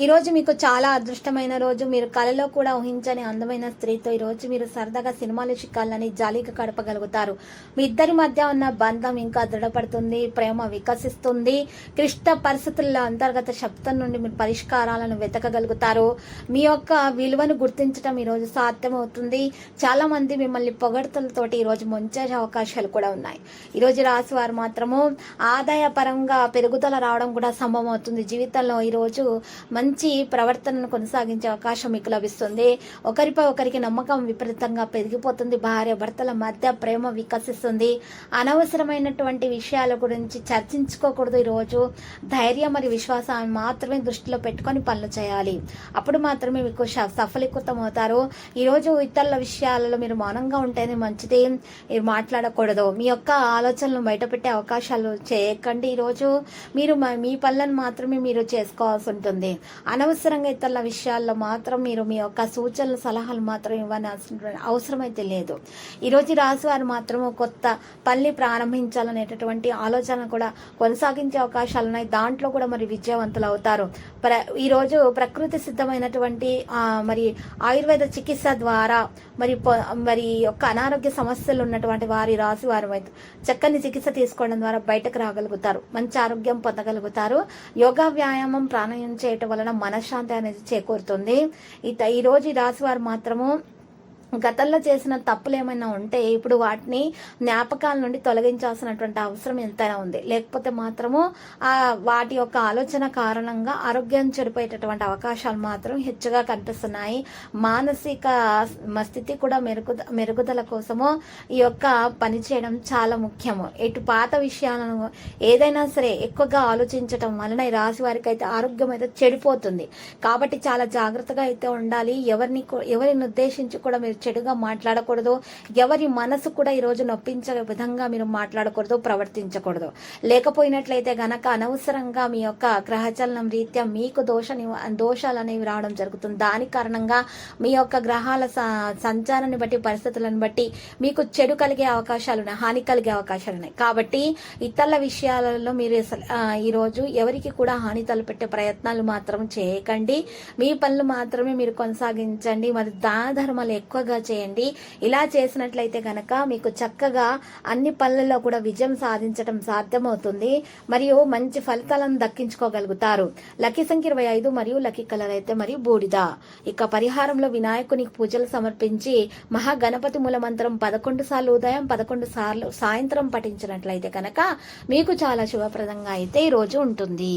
ఈరోజు మీకు చాలా అదృష్టమైన రోజు. మీరు కలలో కూడా ఊహించని అందమైన స్త్రీతో ఈరోజు మీరు సరదాగా సినిమాలు చిక్కాలని జాలీగా గడపగలుగుతారు. మీ ఇద్దరి మధ్య ఉన్న బంధం ఇంకా దృఢపడుతుంది ప్రేమ వికసిస్తుంది. క్లిష్ట పరిస్థితుల్లో అంతర్గత శబ్దం నుండి మీరు పరిష్కారాలను వెతకగలుగుతారు. మీ యొక్క విలువను గుర్తించడం ఈరోజు సాధ్యమవుతుంది. చాలా మంది మిమ్మల్ని పొగడతలతోటి ఈరోజు ముంచే అవకాశాలు కూడా ఉన్నాయి. ఈరోజు రోజు రాశి వారు మాత్రము ఆదాయ పరంగా పెరుగుదల రావడం కూడా సంభవం అవుతుంది జీవితంలో ఈరోజు మంచి ప్రవర్తనను కొనసాగించే అవకాశం మీకు లభిస్తుంది. ఒకరిపై ఒకరికి నమ్మకం విపరీతంగా పెరిగిపోతుంది. భార్య భర్తల మధ్య ప్రేమ వికసిస్తుంది. అనవసరమైనటువంటి విషయాల గురించి చర్చించుకోకూడదు ఈరోజు ధైర్యం మరియు విశ్వాసాన్ని మాత్రమే దృష్టిలో పెట్టుకొని పనులు చేయాలి. అప్పుడు మాత్రమే మీకు సఫలీకృతం అవుతారు. ఈరోజు ఇతరుల విషయాలలో మీరు మౌనంగా ఉంటేనే మంచిది. మీరు మాట్లాడకూడదు. మీ యొక్క ఆలోచనలు బయటపెట్టే అవకాశాలు చేయకండి ఈరోజు మీరు మ- మీ పనులను మాత్రమే మీరు చేసుకోవాల్సి ఉంటుంది. అనవసరంగా ఇతరుల విషయాల్లో మాత్రం మీరు మీ యొక్క సూచనలు సలహాలు మాత్రం ఇవ్వనవసరం అవసరమైతే లేదు. ఈరోజు ఈ వారు మాత్రము కొత్త పల్లి ప్రారంభించాలనేటటువంటి ఆలోచన కూడా కొనసాగించే అవకాశాలు ఉన్నాయి. దాంట్లో కూడా మరి విజయవంతులు అవుతారు. ప్ర ఈరోజు ప్రకృతి సిద్ధమైనటువంటి మరి ఆయుర్వేద చికిత్స ద్వారా మరి మరి యొక్క అనారోగ్య సమస్యలు ఉన్నటువంటి వారి రాశి వారు చక్కని చికిత్స తీసుకోవడం ద్వారా బయటకు రాగలుగుతారు. మంచి ఆరోగ్యం పొందగలుగుతారు. యోగా వ్యాయామం ప్రాణాయామం చేయటం వల్ల వలన మనశ్శాంతి అనేది చేకూరుతుంది. ఇత ఈ రోజు ఈ రాశి వారు మాత్రము గతంలో చేసిన తప్పులు ఏమైనా ఉంటే ఇప్పుడు వాటిని జ్ఞాపకాల నుండి తొలగించాల్సినటువంటి అవసరం ఎంతైనా ఉంది. లేకపోతే మాత్రము ఆ వాటి యొక్క ఆలోచన కారణంగా ఆరోగ్యం చెడిపోయేటటువంటి అవకాశాలు మాత్రం హెచ్చుగా కనిపిస్తున్నాయి. మానసిక మ- స్థితి కూడా మెరుగు మెరుగుదల కోసము ఈ యొక్క పని చేయడం చాలా ముఖ్యము. ఇటు పాత విషయాలను ఏదైనా సరే ఎక్కువగా ఆలోచించటం వలన ఈ రాశి వారికి అయితే ఆరోగ్యం అయితే చెడిపోతుంది. కాబట్టి చాలా జాగ్రత్తగా అయితే ఉండాలి. ఎవరిని ఎవరిని ఉద్దేశించి కూడా మీరు చెడుగా మాట్లాడకూడదు. ఎవరి మనసు కూడా ఈరోజు నొప్పించే విధంగా మీరు మాట్లాడకూడదు ప్రవర్తించకూడదు. లేకపోయినట్లయితే గనక అనవసరంగా మీ యొక్క గ్రహచలనం రీత్యా మీకు దోష నివ- దోషాలు అనేవి రావడం జరుగుతుంది. దాని కారణంగా మీ యొక్క గ్రహాల స- సంచారాన్ని బట్టి పరిస్థితులను బట్టి మీకు చెడు కలిగే అవకాశాలు ఉన్నాయి హాని కలిగే అవకాశాలు ఉన్నాయి. కాబట్టి ఇతరుల విషయాలలో మీరు ఈరోజు ఎవరికి కూడా హాని తలపెట్టే ప్రయత్నాలు మాత్రం చేయకండి. మీ పనులు మాత్రమే మీరు కొనసాగించండి. మరి దాన ధర్మాలు ఎక్కువగా చేయండి. ఇలా చేసినట్లయితే కనుక మీకు చక్కగా అన్ని పనులలో కూడా విజయం సాధించడం సాధ్యమవుతుంది. మరియు మంచి ఫలితాలను దక్కించుకోగలుగుతారు. లక్కీ సంఖ్య ఇరవై ఐదు మరియు లక్కీ కలర్ అయితే మరియు బూడిద. ఇక పరిహారంలో వినాయకునికి పూజలు సమర్పించి మహాగణపతి మూల మంత్రం పదకొండు సార్లు ఉదయం పదకొండు సార్లు సాయంత్రం పఠించినట్లయితే కనుక మీకు చాలా శుభప్రదంగా అయితే ఈ రోజు ఉంటుంది.